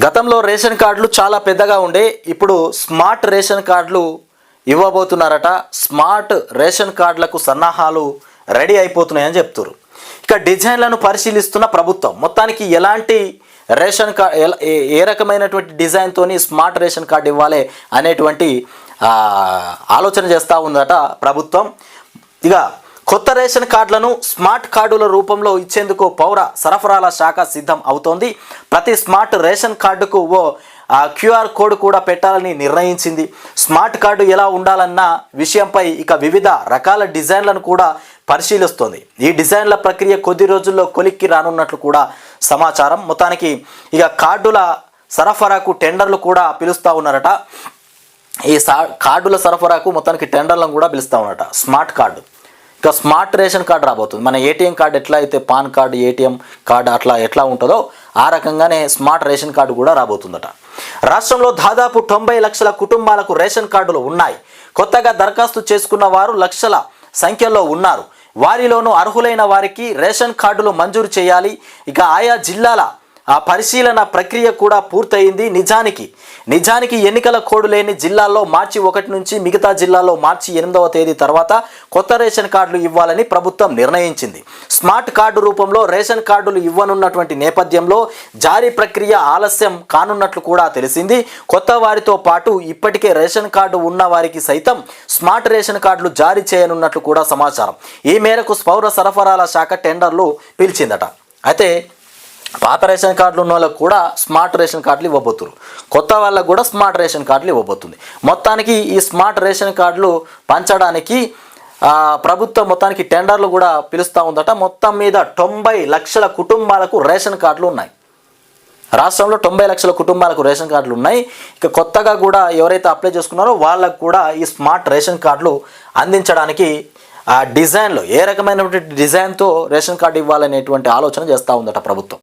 గతంలో రేషన్ కార్డులు చాలా పెద్దగా ఉండే ఇప్పుడు స్మార్ట్ రేషన్ కార్డులు ఇవ్వబోతున్నారట. స్మార్ట్ రేషన్ కార్డులకు సన్నాహాలు రెడీ అయిపోతున్నాయని చెప్తున్నారు ఇక డిజైన్లను పరిశీలిస్తున్న ప్రభుత్వం మొత్తానికి ఎలాంటి రేషన్ కార్డ్ ఎలా- ఏ- ఏ రకమైనటువంటి డిజైన్తోని స్మార్ట్ రేషన్ కార్డు ఇవ్వాలి అనేటువంటి ఆలోచన చేస్తూ ఉందట ప్రభుత్వం. ఇక కొత్త రేషన్ కార్డులను స్మార్ట్ కార్డుల రూపంలో ఇచ్చేందుకు పౌర సరఫరాల శాఖ సిద్ధం అవుతోంది. ప్రతి స్మార్ట్ రేషన్ కార్డుకు ఓ క్యూఆర్ కోడ్ కూడా పెట్టాలని నిర్ణయించింది. స్మార్ట్ కార్డు ఎలా ఉండాలన్న విషయంపై ఇక వివిధ రకాల డిజైన్లను కూడా పరిశీలిస్తోంది. ఈ డిజైన్ల ప్రక్రియ కొద్ది రోజుల్లో కొలిక్కి రానున్నట్లు కూడా సమాచారం. మొత్తానికి ఇక కార్డుల సరఫరాకు టెండర్లు కూడా పిలుస్తూ ఉన్నారట. ఈ కార్డుల సరఫరాకు మొత్తానికి టెండర్లను కూడా పిలుస్తూ ఉన్నారట. Smart card. ఇక స్మార్ట్ రేషన్ కార్డు రాబోతుంది. మన ఏటీఎం కార్డు ఎట్లా అయితే పాన్ కార్డు ఏటీఎం కార్డు అట్లా ఎట్లా ఉంటుందో ఆ రకంగానే స్మార్ట్ రేషన్ కార్డు కూడా రాబోతుందట. రాష్ట్రంలో దాదాపు తొంభై లక్షల కుటుంబాలకు రేషన్ కార్డులు ఉన్నాయి. కొత్తగా దరఖాస్తు చేసుకున్న వారు లక్షల సంఖ్యలో ఉన్నారు. వారిలోనూ అర్హులైన వారికి రేషన్ కార్డులు మంజూరు చేయాలి. ఇక ఆయా జిల్లాల ఆ పరిశీలన ప్రక్రియ కూడా పూర్తయింది నిజానికి. నిజానికి ఎన్నికల కోడ్ లేని జిల్లాల్లో మార్చి ఒకటి నుంచి మిగతా జిల్లాల్లో మార్చి ఎనిమిదవ తేదీ తర్వాత కొత్త రేషన్ కార్డులు ఇవ్వాలని ప్రభుత్వం నిర్ణయించింది. స్మార్ట్ కార్డు రూపంలో రేషన్ కార్డులు ఇవ్వనున్నటువంటి నేపథ్యంలో జారీ ప్రక్రియ ఆలస్యం కానున్నట్లు కూడా తెలిసింది. కొత్త వారితో పాటు ఇప్పటికే రేషన్ కార్డు ఉన్న వారికి సైతం స్మార్ట్ రేషన్ కార్డులు జారీ చేయనున్నట్లు కూడా సమాచారం. ఈ మేరకు పౌర సరఫరాల శాఖ టెండర్లు పిలిచిందట. అయితే పాత రేషన్ కార్డులు ఉన్న వాళ్ళకు కూడా స్మార్ట్ రేషన్ కార్డులు ఇవ్వబోతున్నారు కొత్త వాళ్ళకు కూడా స్మార్ట్ రేషన్ కార్డులు ఇవ్వబోతుంది. మొత్తానికి ఈ స్మార్ట్ రేషన్ కార్డులు పంచడానికి ప్రభుత్వం మొత్తానికి టెండర్లు కూడా పిలుస్తూ ఉందట. మొత్తం మీద తొంభై లక్షల కుటుంబాలకు రేషన్ కార్డులు ఉన్నాయి. రాష్ట్రంలో తొంభై లక్షల కుటుంబాలకు రేషన్ కార్డులు ఉన్నాయి. ఇక కొత్తగా కూడా ఎవరైతే అప్లై చేసుకున్నారో వాళ్ళకు కూడా ఈ స్మార్ట్ రేషన్ కార్డులు అందించడానికి ఆ డిజైన్లో ఏ రకమైనటువంటి డిజైన్తో రేషన్ కార్డు ఇవ్వాలనేటువంటి ఆలోచన చేస్తూ ఉందట ప్రభుత్వం.